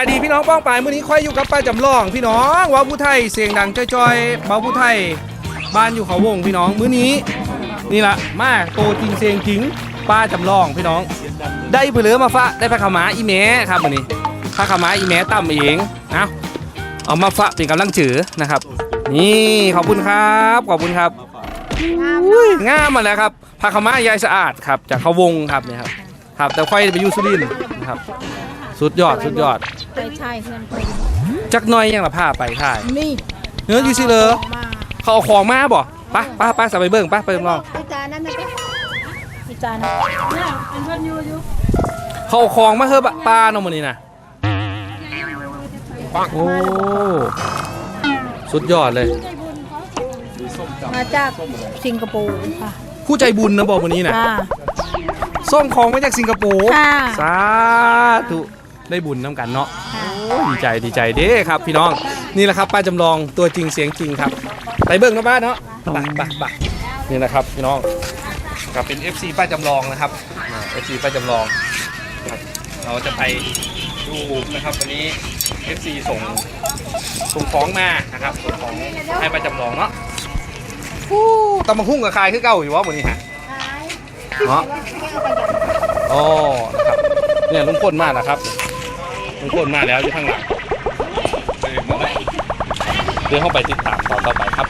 สวัสดีพี่น้องป้องปายมื้อนี้ค่อยอยู่กับป้าจำลอง พี่น้องเว้าผู้ไทยเสียงดังจ้อยๆเว้าผู้ไทยบ้านอยู่เขาวงพี่น้องมื้อนี้ นี่ละมาโตจริงเสียงจริงป้าจำลองพี่น้อง ได้ไปเหลือมาฟะได้ผ้าขาวม้าอีแม้ครับมื้อนี้ผ้าขาวม้าอีแม้ตั้มเองเอาเอามาฟะเป็นกำลังจือนะครับ นี่ขอบคุณครับขอบคุณครับอุ้ยงามมาแล้วครับผ้าขาวม้ายายสะอาดครับจากเขาวงครับเนี่ยครับครับแต่ค่อยไปอยู่สุรินทร์นะครับ สุดยอดสุดยอด ไปใช่เพื่อนไปจักหน้อยยังละผ้าไปถ่ายนี่เนื้ออยู่สิเลยมาเขาเอาของมาบ่ไปะปะปะสบไปเบิ่งปะไปจำลองไอ้จานนั่นนะจ๊ะไอ้จานเนี่ยเป็นเพื่อนอยู่อยู่เขาเอาของมาเฮ้อะปลาเนาะมื้อนี้น่ะโอ้สุดยอดเลย มาจากสิงคโปร์ค่ะผู้ใจบุญนะบอกมื้อนี้น่ะจ้า ส่งของมาจากสิงคโปร์ค่ะ สาธุ ได้บุญน้ำกันเนาะค่ะโอ้ดีใจดีใจเด้ครับพี่น้องนี่แหละครับป้าจำลองตัวจริงเสียงจริงครับไปเบิ่งเนาะป้าเนาะไปไปไปนี่นะครับพี่น้องครับเป็น FC ป้าจำลองนะครับอ่า FC ป้าจำลองครับเราจะไปดูนะครับวันนี้ FC ส่งส่งของมานะครับส่งของให้ป้าจำลองเนาะฮู้ตำบักหุ่งกับคายคือเก่าอยู่วะวันนี้ฮะเนาะอ๋อนะครับเนี่ยลุงพลมาแล้วครับ มันโคตรมาแล้วที่ข้างหลังเดี๋ยวเข้าไปติดตามตอต่อไปครับ